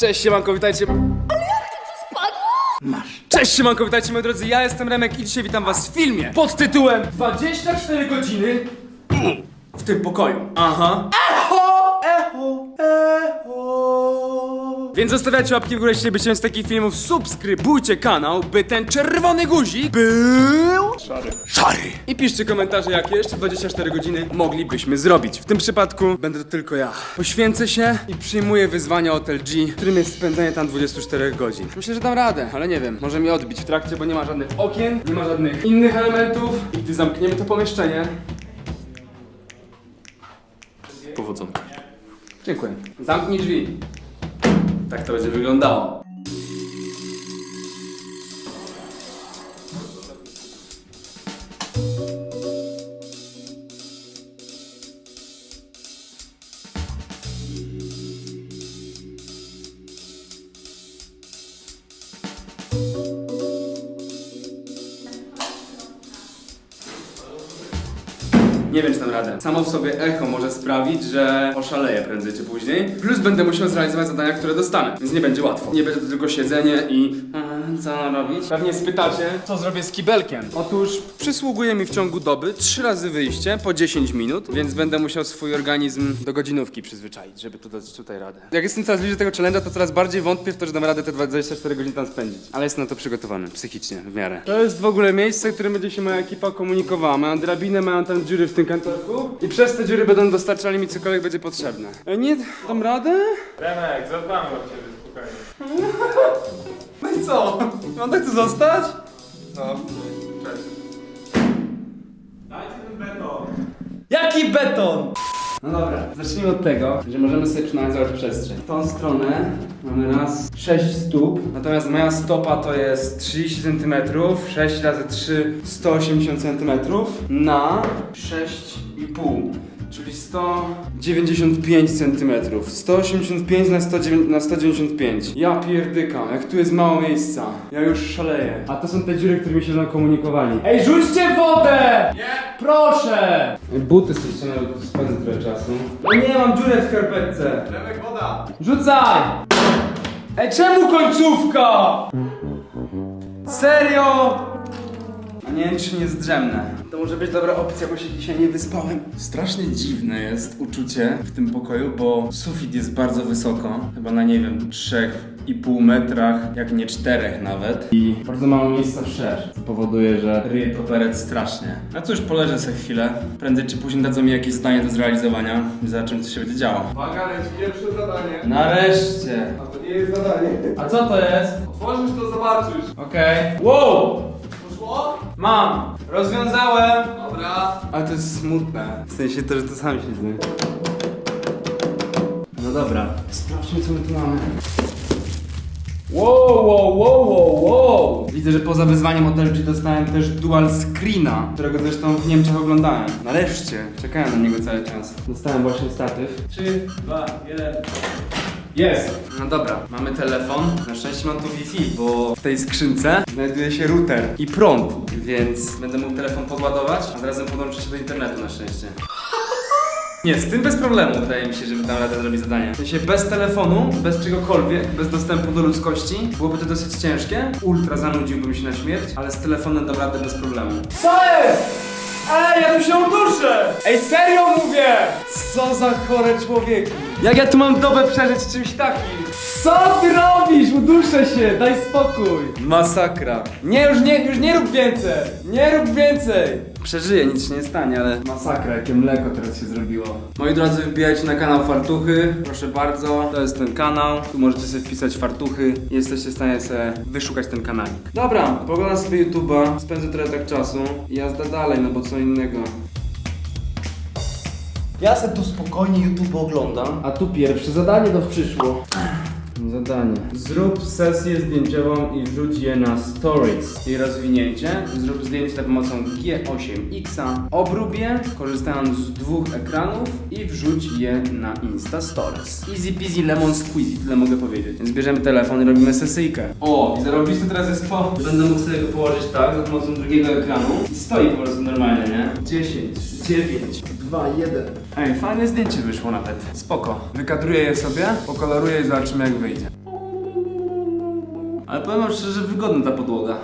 Cześć siemanko, witajcie. Masz. Cześć siemanko, witajcie moi drodzy, ja jestem Remek i dzisiaj witam was w filmie pod tytułem 24 godziny w tym pokoju. Aha. Echo, echo, echo. Więc zostawiajcie łapki w górę, jeśli byście z takich filmów, subskrybujcie kanał, by ten czerwony guzik był... Szary. Szary. I piszcie komentarze, jakie jeszcze 24 godziny moglibyśmy zrobić. W tym przypadku będę to tylko ja. Poświęcę się i przyjmuję wyzwanie od LG, którym jest spędzenie tam 24 godzin. Myślę, że dam radę, ale nie wiem. Może mi odbić w trakcie, bo nie ma żadnych okien, nie ma żadnych innych elementów. I gdy zamkniemy to pomieszczenie... Powodzonka. Dziękuję. Zamknij drzwi. Tak to będzie wyglądało. Samo w sobie echo może sprawić, że oszaleję prędzej czy później. Plus będę musiał zrealizować zadania, które dostanę, więc nie będzie łatwo. Nie będzie to tylko siedzenie i... "A, Co robić? Pewnie spytacie, co zrobię z kibelkiem. Otóż przysługuje mi w ciągu doby trzy razy wyjście po 10 minut, więc będę musiał swój organizm do godzinówki przyzwyczaić, żeby tu dać tutaj radę. Jak jestem coraz bliżej tego challenge'a, to coraz bardziej wątpię w to, że dam radę te 24 godziny tam spędzić. Ale jestem na to przygotowany, psychicznie, w miarę. To jest w ogóle miejsce, w którym będzie się moja ekipa komunikowała. Mają drabinę, mają tam dziury w tym kantorku i przez te dziury będą dostarczali mi cokolwiek będzie potrzebne. E, Nie, dam radę? Remek, zadbamy o ciebie, spokojnie. Co? Mam tak tu zostać? No, cześć. Dajcie ten beton. Jaki beton? No dobra, zacznijmy od tego, że możemy sobie przeanalizować przestrzeń. W tą stronę mamy raz 6 stóp, natomiast moja stopa to jest 30 cm, 6 razy 3 180 cm na 6,5. Czyli 195 cm. 185 na, 109, na 195. Ja pierdykam, jak tu jest mało miejsca. Ja już szaleję. A to są te dziury, którymi się komunikowali. Ej, rzućcie wodę! Nie! Proszę! Buty sobie ściągnę, bo tu spędzę trochę czasu. No nie, mam dziurę w skarpetce. Remek, woda. Rzucaj! Ej, czemu końcówka? Serio? A nie wiem, czy nie zdrzemnę. To może być dobra opcja, bo się dzisiaj nie wyspałem. Strasznie dziwne jest uczucie w tym pokoju, bo sufit jest bardzo wysoko. Chyba na, nie wiem, 3,5 metrach, jak nie 4 nawet. I bardzo mało miejsca wszerz. Co powoduje, że ryje poperet strasznie. No cóż, poleżę sobie chwilę. Prędzej czy później dadzą mi jakieś zdanie do zrealizowania. I zobaczymy, co się będzie działo. Uwaga, leci pierwsze zadanie. Nareszcie. A to nie jest zadanie. A co to jest? Otworzysz to zobaczysz. Okej. Wow! Mam! Rozwiązałem! Dobra. Ale to jest smutne. W sensie to, że to sam siedzę. No dobra. Sprawdźmy, co my tu mamy. Wow, wow, wow, wow, wow! Widzę, że poza wyzwaniem od LG dostałem też dual screena, którego zresztą w Niemczech oglądałem. Nareszcie, czekałem na niego cały czas. Dostałem właśnie statyw. 3, 2, 1. Jest! No dobra, mamy telefon. Na szczęście mam tu Wi-Fi, bo w tej skrzynce znajduje się router i prąd, więc będę mógł telefon podładować, a zarazem podłączyć się do internetu na szczęście. Nie, z tym bez problemu wydaje mi się, żeby dam radę zrobić zadanie. W sensie bez telefonu, bez czegokolwiek, bez dostępu do ludzkości, byłoby to dosyć ciężkie. Ultra zanudziłbym się na śmierć, ale z telefonem dam radę bez problemu. Co jest? Ej, ja tu się uduszę! Ej, serio mówię! Co za chore człowieku! Jak ja tu mam dobę przeżyć czymś takim? Co ty robisz? Uduszę się, daj spokój! Masakra. Nie, już nie, już nie rób więcej! Nie rób więcej! Przeżyję, nic się nie stanie, ale masakra, jakie mleko teraz się zrobiło. Moi drodzy, wbijajcie na kanał Fartuchy, proszę bardzo. To jest ten kanał, tu możecie sobie wpisać Fartuchy i jesteście w stanie sobie wyszukać ten kanalik. Dobra, poglądam sobie YouTube'a, spędzę trochę tak czasu i jazda dalej, no bo co innego. Ja se tu spokojnie YouTube oglądam. A tu pierwsze zadanie do przyszło. Zadanie. Zrób sesję zdjęciową i wrzuć je na Stories. Jej rozwinięcie. Zrób zdjęcie za pomocą G8X. Obrób je, korzystając z dwóch ekranów i wrzuć je na Insta Stories. Easy peasy lemon squeezy, tyle mogę powiedzieć. Więc bierzemy telefon i robimy sesyjkę. O, i zarobisty teraz jest to. Będę mógł sobie go położyć tak, za pomocą drugiego ekranu. I stoi po prostu normalnie, nie? 10, 9, 2, 1. Ej, fajne zdjęcie wyszło nawet. Spoko. Wykadruję je sobie, pokoloruję i zobaczymy jak wyjdzie. Ale powiem wam szczerze, wygodna ta podłoga.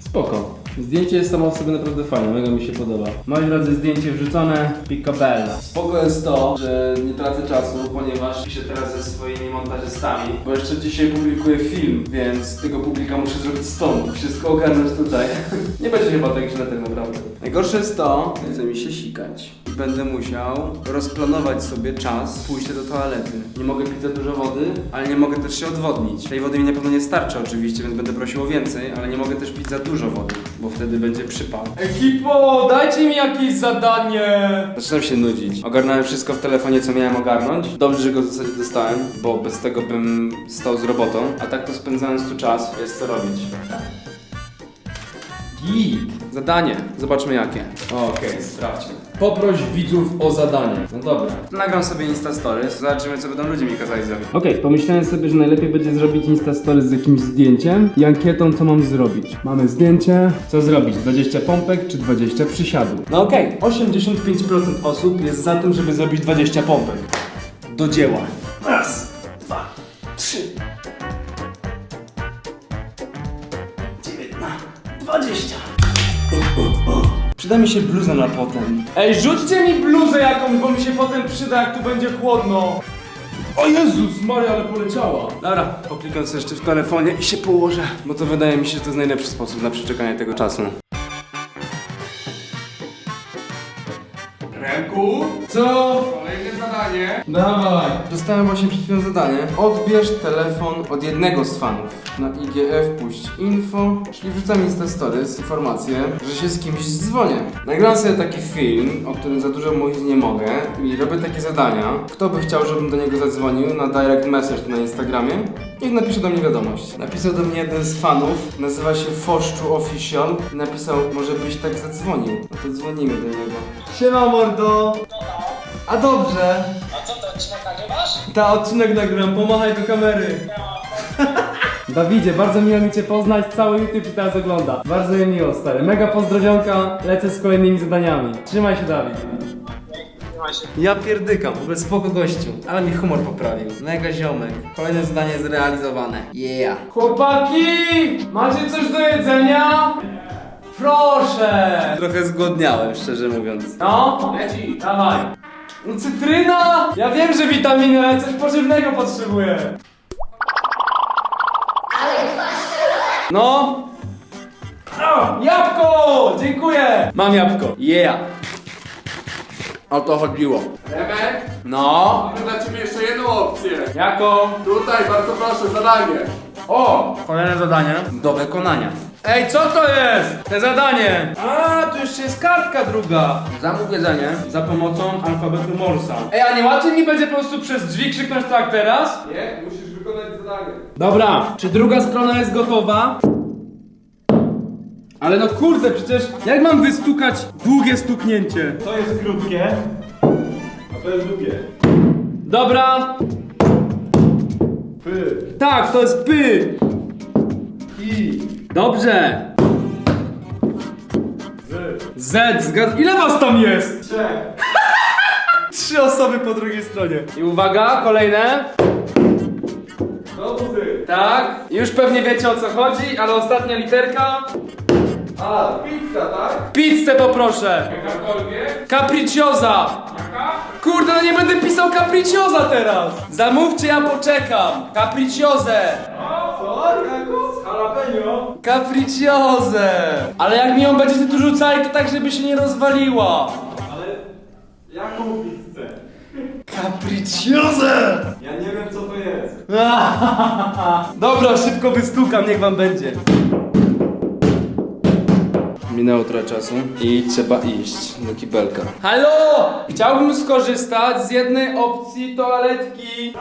Spoko. Zdjęcie jest samo w sobie naprawdę fajne, mega mi się podoba. Moi drodzy, zdjęcie wrzucone, picobella. Spoko jest to, że nie tracę czasu, ponieważ piszę teraz ze swoimi montażystami, bo jeszcze dzisiaj publikuję film, więc tego publika muszę zrobić stąd, wszystko ogarnąć tutaj. nie będzie chyba tak źle tak naprawdę. Najgorsze jest to, że chce mi się sikać. I będę musiał rozplanować sobie czas pójścia do toalety. Nie mogę pić za dużo wody, ale nie mogę też się odwodnić. Tej wody mi na pewno nie starczy oczywiście, więc będę prosił o więcej, ale nie mogę też pić za dużo wody, bo wtedy będzie przypał. Ekipo, dajcie mi jakieś zadanie! Zaczynam się nudzić. Ogarnąłem wszystko w telefonie, co miałem ogarnąć. Dobrze, że go w zasadzie dostałem, bo bez tego bym stał z robotą. A tak to spędzając tu czas, jest co robić. Git. Zadanie. Zobaczmy jakie. Okej, sprawdźmy. Poproś widzów o zadanie. No dobra. Nagram sobie Insta Stories, zobaczymy co będą ludzie mi kazali zrobić. Okej, pomyślałem sobie, że najlepiej będzie zrobić Instastory z jakimś zdjęciem i ankietą, co mam zrobić. Mamy zdjęcie, co zrobić? 20 pompek czy 20 przysiadów? No okej, 85% osób jest za tym, żeby zrobić 20 pompek. Do dzieła. Raz, Przyda mi się bluza na potem. Ej, rzućcie mi bluzę jakąś, bo mi się potem przyda, jak tu będzie chłodno. O Jezus Maria, ale poleciała. Dobra, poklikam sobie jeszcze w telefonie i się położę, bo to wydaje mi się, że to jest najlepszy sposób na przeczekanie tego czasu. Remku, Co? Zadanie. Dawaj. Dostałem właśnie przed chwilą zadanie. Odbierz telefon od jednego z fanów. Na IGF puść info, czyli wrzucam Insta Stories informację, że się z kimś dzwonię. Nagrałem sobie taki film, o którym za dużo mówić nie mogę i robię takie zadania. Kto by chciał, żebym do niego zadzwonił na direct message na Instagramie? Niech napisze do mnie wiadomość. Napisał do mnie jeden z fanów, nazywa się Foszczu Official i napisał, może byś tak zadzwonił. No to dzwonimy do niego. Siema mordo. A dobrze. A co, to odcinek nagrywasz? Ta odcinek nagram, pomachaj do kamery. Dawidzie, bardzo miło mi Cię poznać, cały YouTube Cię teraz ogląda. Bardzo mi miło, stary. Mega pozdrowionka, lecę z kolejnymi zadaniami. Trzymaj się, Dawid. Trzymaj się. Ja pierdykam, w ogóle spoko gościu, ale mi humor poprawił. Mega ziomek. Kolejne zdanie zrealizowane. Yeah. Chłopaki! Macie coś do jedzenia? Proszę! Trochę zgłodniałem, szczerze mówiąc. No? Leci. Dawaj. No cytryna! Ja wiem, że witaminy, ale coś pożywnego potrzebuję. No, O, jabłko! Dziękuję! mam jabłko. Yeah. O to chodziło. Remek, No. mamy dla ciebie jeszcze jedną opcję. Jako? Tutaj, bardzo proszę, zadanie. O! Kolejne zadanie do wykonania. Ej, co to jest? Te zadanie! A, tu jeszcze jest kartka druga. Zamów jedzenie za pomocą alfabetu Morsa. Ej, a nie łatwiej mi będzie po prostu przez drzwi krzyknąć tak teraz? Nie, musisz wykonać zadanie. Dobra, czy druga strona jest gotowa? Ale no kurde, przecież jak mam wystukać długie stuknięcie? To jest krótkie. A to jest długie. Dobra. Py. Tak, to jest py. I. Dobrze. Z, zgad... Ile was tam jest? Trzech. Trzy osoby po drugiej stronie. I uwaga, kolejne. Znowu ty. Tak. Już pewnie wiecie o co chodzi, ale ostatnia literka. A, pizza, tak? Pizzę poproszę. Jakakolwiek. Capricciosa. Kurde, no nie będę pisał capricciosa teraz. Zamówcie, ja poczekam. Capricciosę. Co? Jaką? Jalapeno. Ale jak mi ją będziecie tu rzucali, to tak, żeby się nie rozwaliła. Jaką pizzę? Capricciosę. Ja nie wiem co to jest. Dobra, szybko wystukam, niech wam będzie. Minęło trochę czasu i trzeba iść do kibelka. Halo! Chciałbym skorzystać z jednej opcji toaletki.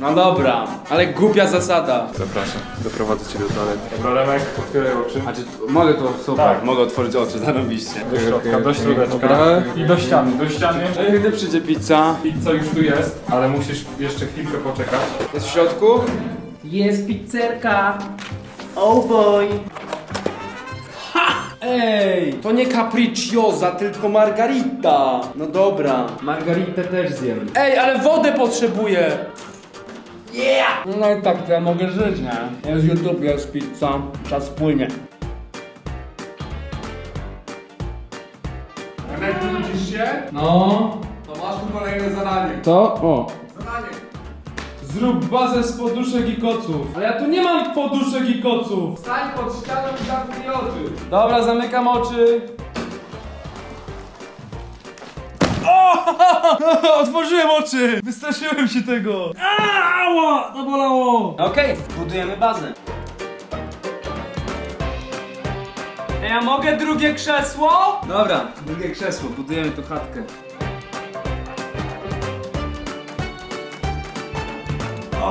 No dobra, ale głupia zasada. Zapraszam, doprowadzę cię do toalety. Dobra, Remek, otwieraj oczy. A czy mogę to super, mogę otworzyć oczy, zarobiście. Do środka, do środeczka. I do ściany, do ściany. Kiedy przyjdzie pizza? Pizza już tu jest, ale musisz jeszcze chwilkę poczekać. Jest w środku? Jest pizzerka. Oh boy. Ej, to nie capricciosa, tylko margarita. No dobra. Margaritę też zjem. Ej, ale wodę potrzebuję! No i tak to ja mogę żyć, nie? Jest YouTube, jest pizza, czas płynie. Jak wrócisz się, No. to masz tu kolejne zadanie. To? O. Zadanie. Zrób bazę z poduszek i koców. Ale ja tu nie mam poduszek i koców. Stań pod ścianą i zamknij oczy. Dobra, zamykam oczy. Otworzyłem oczy! Wystraszyłem się tego! Ała! To bolało! Okej, budujemy bazę. Ja mogę drugie krzesło? Dobra, drugie krzesło, budujemy tu chatkę.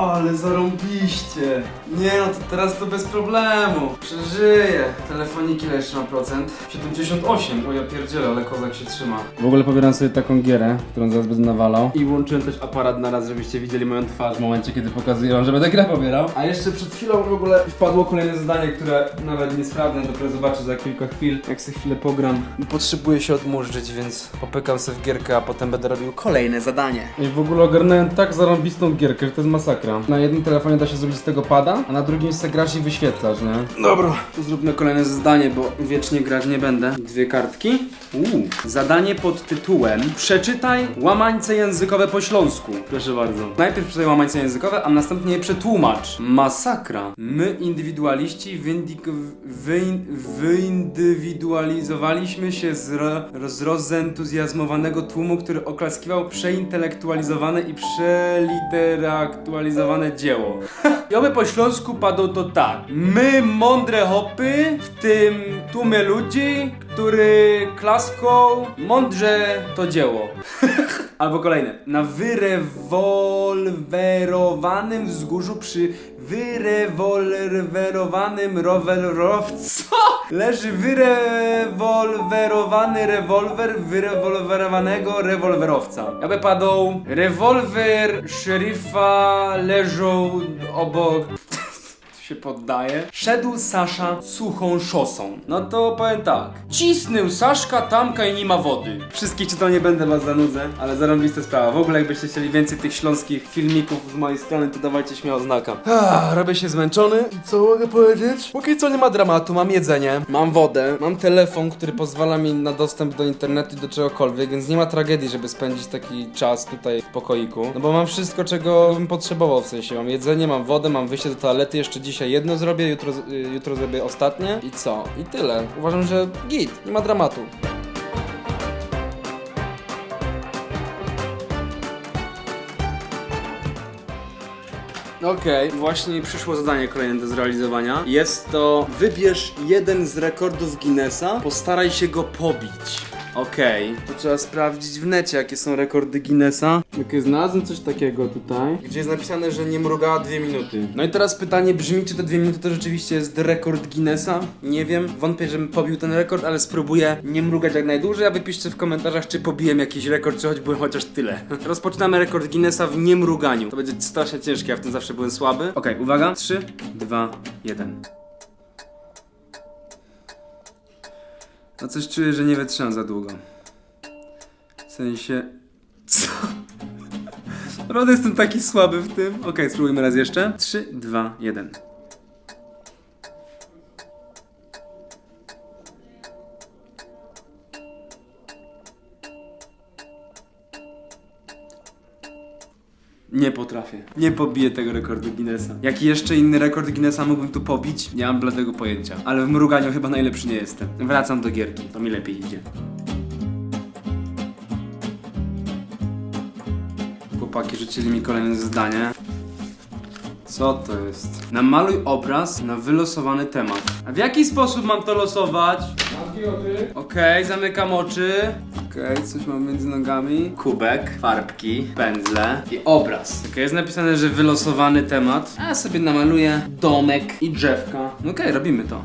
Ale zarąbiście. Nie no, to teraz to bez problemu. Przeżyję. Telefoniki ile jeszcze ma procent? 78. O ja pierdzielę, ale kozak się trzyma. W ogóle pobieram sobie taką gierę, którą zaraz będę nawalał. I włączyłem też aparat na raz, żebyście widzieli moją twarz w momencie, kiedy pokazuję wam, że będę grę pobierał. A jeszcze przed chwilą w ogóle wpadło kolejne zadanie, które nawet nie sprawdzę, dopiero zobaczę za kilka chwil, jak sobie chwilę pogram. Potrzebuję się odmurzyć, więc popykam sobie w gierkę, a potem będę robił kolejne zadanie. I w ogóle ogarnąłem tak zarąbistą gierkę, że to jest masakra. Na jednym telefonie da się zrobić z tego pada, a na drugim se grasz i wyświetlasz, nie? Dobra, to zróbmy kolejne zadanie, bo wiecznie grać nie będę. Dwie kartki. Uuu, zadanie pod tytułem Przeczytaj łamańce językowe po śląsku. Proszę bardzo. Najpierw przeczytaj łamańce językowe, a następnie je przetłumacz. Masakra. My, indywidualiści, windik... Wyin... wyindywidualizowaliśmy się z, ro... z rozentuzjazmowanego tłumu, który oklaskiwał przeintelektualizowane i przeliteraktualizowane dzieło. I oby po śląsku padło to tak. My, mądre hopy, w tym tłumie ludzi, który klaską mądrze to dzieło. Albo kolejne. Na wyrewolwerowanym wzgórzu przy wyrewolwerowanym rowerowcu leży wyrewolwerowany rewolwer wyrewolwerowanego rewolwerowca. Aby padł rewolwer szeryfa leżał obok się poddaje. Szedł Sasza suchą szosą. No to powiem tak. Cisnął Saszka, tamka i nie ma wody. Wszystkich czy to nie będę was zanudzę, ale zarąbista sprawa. W ogóle jakbyście chcieli więcej tych śląskich filmików z mojej strony, to dawajcie śmiało znaka. Ah, robię się zmęczony i co mogę powiedzieć? Póki co nie ma dramatu, mam jedzenie, mam wodę, mam telefon, który pozwala mi na dostęp do internetu i do czegokolwiek, więc nie ma tragedii, żeby spędzić taki czas tutaj w pokoiku. No bo mam wszystko, czego bym potrzebował w sensie. Mam jedzenie, mam wodę, mam wyjście do toalety, jeszcze dzisiaj jedno zrobię, jutro, y, jutro zrobię ostatnie i co? I tyle. Uważam, że git, nie ma dramatu. Okej, właśnie przyszło zadanie kolejne do zrealizowania. Jest to wybierz jeden z rekordów Guinnessa, postaraj się go pobić. Okej, to trzeba sprawdzić w necie, jakie są rekordy Guinnessa. Okej, znalazłem coś takiego tutaj, gdzie jest napisane, że nie mrugała dwie minuty. No i teraz pytanie brzmi, czy te dwie minuty to rzeczywiście jest rekord Guinnessa? Nie wiem, wątpię, żebym pobił ten rekord, ale spróbuję nie mrugać jak najdłużej, a wy piszcie w komentarzach, czy pobiłem jakiś rekord, czy choć byłem chociaż tyle. Rozpoczynamy rekord Guinnessa w niemruganiu. To będzie strasznie ciężkie, ja w tym zawsze byłem słaby. Okej, uwaga, 3, 2, 1. No coś czuję, że nie wytrzymam za długo. W sensie... Co? Naprawdę jestem taki słaby w tym. Okej, spróbujmy raz jeszcze. 3, 2, 1. Nie potrafię. Nie pobiję tego rekordu Guinnessa. Jaki jeszcze inny rekord Guinnessa mógłbym tu pobić? Nie mam bladego pojęcia. Ale w mruganiu chyba najlepszy nie jestem. Wracam do gierki. To mi lepiej idzie. Chłopaki rzucili mi kolejne zadanie. Co to jest? Namaluj obraz na wylosowany temat. A w jaki sposób mam to losować? Okej, zamykam oczy. Okej, coś mam między nogami. Kubek, farbki, pędzle i obraz. Okej, jest napisane, że wylosowany temat. A ja sobie namaluję domek i drzewka. No Okej, robimy to.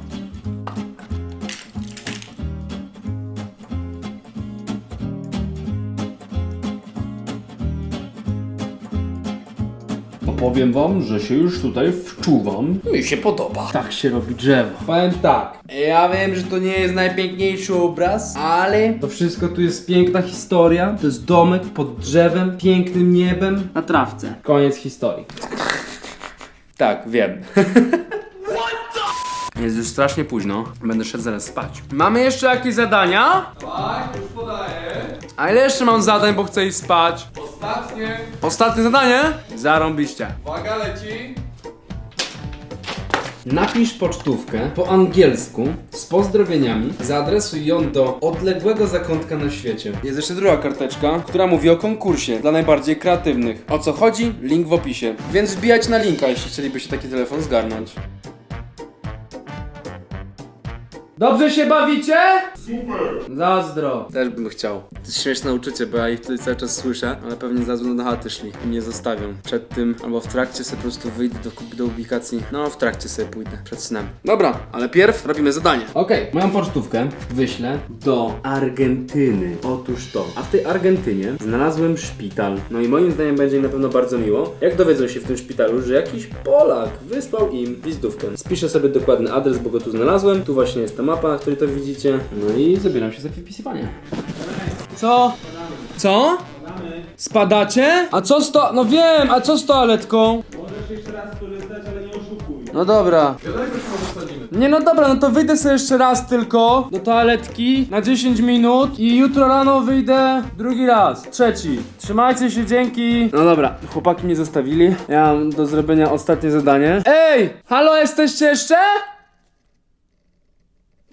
Opowiem wam, że się już tutaj wczuwam. Mi się podoba. Tak się robi drzewo. Powiem tak, ja wiem, że to nie jest najpiękniejszy obraz, ale to wszystko tu jest piękna historia. To jest domek pod drzewem, pięknym niebem, na trawce. Koniec historii. Tak, wiem. Jest już strasznie późno. Będę szedł zaraz spać. Mamy jeszcze jakieś zadania? Tak, już podaję. A ile jeszcze mam zadań, bo chcę iść spać? Ostatnie. Ostatnie zadanie? Zarąbiście. Uwaga, leci. Napisz pocztówkę po angielsku z pozdrowieniami, zaadresuj ją do odległego zakątka na świecie. Jest jeszcze druga karteczka, która mówi o konkursie dla najbardziej kreatywnych. O co chodzi? Link w opisie. Więc wbijać na linka, jeśli chcielibyście taki telefon zgarnąć. Dobrze się bawicie? Super! Zazdro. Też bym chciał. To jest śmieszne uczucie, bo ja ich tutaj cały czas słyszę, ale pewnie zaraz będą na chaty szli i mnie zostawią. Przed tym, albo w trakcie sobie po prostu wyjdę do, do ubikacji. No, w trakcie sobie pójdę, przed snem. Dobra, ale pierw robimy zadanie. Okej, moją pocztówkę wyślę do Argentyny. Otóż to. A w tej Argentynie znalazłem szpital. No i moim zdaniem będzie im na pewno bardzo miło, jak dowiedzą się w tym szpitalu, że jakiś Polak wysłał im wizytówkę. Spiszę sobie dokładny adres, bo go tu znalazłem. Tu właśnie jest ta mapa, na której to widzicie. No i zabieram się za wypisywanie. Co? Co? Spadacie? A co z to... No wiem, a co z toaletką? Możesz jeszcze raz skorzystać, ale nie oszukuj. No dobra. Nie no dobra, no to wyjdę sobie jeszcze raz tylko do toaletki na 10 minut i jutro rano wyjdę drugi raz, trzeci. Trzymajcie się, dzięki. No dobra, chłopaki mnie zostawili. Ja mam do zrobienia ostatnie zadanie. Ej! Halo, jesteście jeszcze?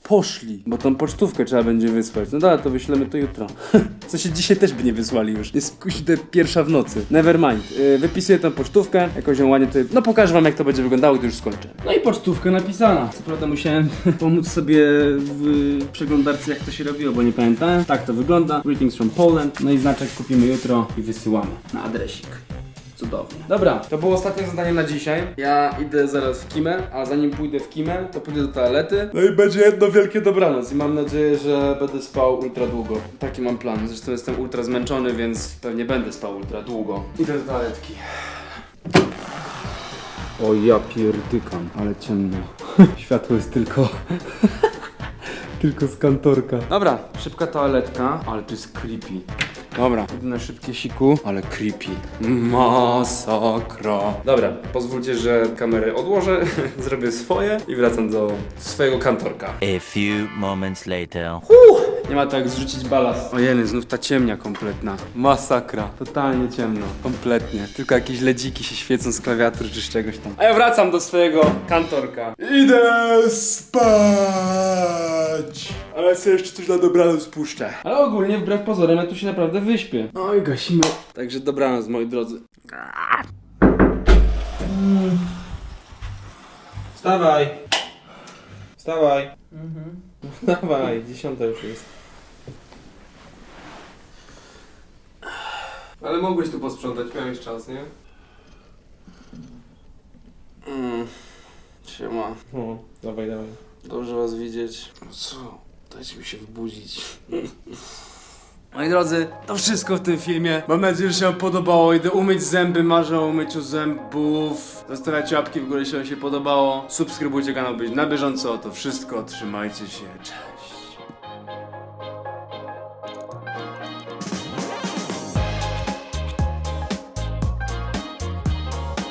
Poszli, bo tą pocztówkę trzeba będzie wysłać. No dobra, to wyślemy to jutro. Co się dzisiaj też by nie wysłali już. Jest kuźde pierwsza w nocy. Never mind. Yy, wypisuję tą pocztówkę, jakoś ją ładnie tutaj. No pokażę wam jak to będzie wyglądało, gdy już skończę. No i pocztówka napisana. Co prawda musiałem pomóc sobie w przeglądarce jak to się robiło, bo nie pamiętałem. Tak to wygląda. Greetings from Poland. No i znaczek kupimy jutro i wysyłamy na adresik. Cudownie. Dobra, to było ostatnie zadanie na dzisiaj. Ja idę zaraz w kimę, a zanim pójdę w kimę, to pójdę do toalety. No i będzie jedno wielkie dobranoc i mam nadzieję, że będę spał ultra długo. Taki mam plan. Zresztą jestem ultra zmęczony, więc pewnie będę spał ultra długo. Idę do toaletki. O ja pierdykam, ale ciemno. Światło jest tylko... tylko z kantorka. Dobra, szybka toaletka, ale to jest creepy. Dobra, idę na szybkie siku, ale creepy. Masakra. Dobra, pozwólcie, że kamerę odłożę, zrobię swoje i wracam do swojego kantorka. A few moments later. Nie ma to jak zrzucić balast. Ojeny, znów ta ciemnia kompletna. Masakra. Totalnie ciemno. Kompletnie. Tylko jakieś ledziki się świecą z klawiatur czy z czegoś tam. A ja wracam do swojego kantorka. Idę spać. Ale sobie jeszcze coś na dobranoc spuszczę. Ale ogólnie, wbrew pozorom, ja tu się naprawdę wyśpię. Oj, gasimy. Także dobranoc, moi drodzy. Wstawaj! Wstawaj! Wstawaj, dziesiąta już jest. Ale mogłeś tu posprzątać, miałeś czas, nie? Mm. Siema. O, dawaj, dawaj. Dobrze was widzieć. No co? Dajcie mi się wybudzić. Moi drodzy, to wszystko w tym filmie. Mam nadzieję, że się podobało. Idę umyć zęby, marzę o umyciu zębów. Zostawiajcie łapki w górę, jeśli wam się podobało. Subskrybujcie kanał, być na bieżąco. To wszystko. Trzymajcie się. Cześć.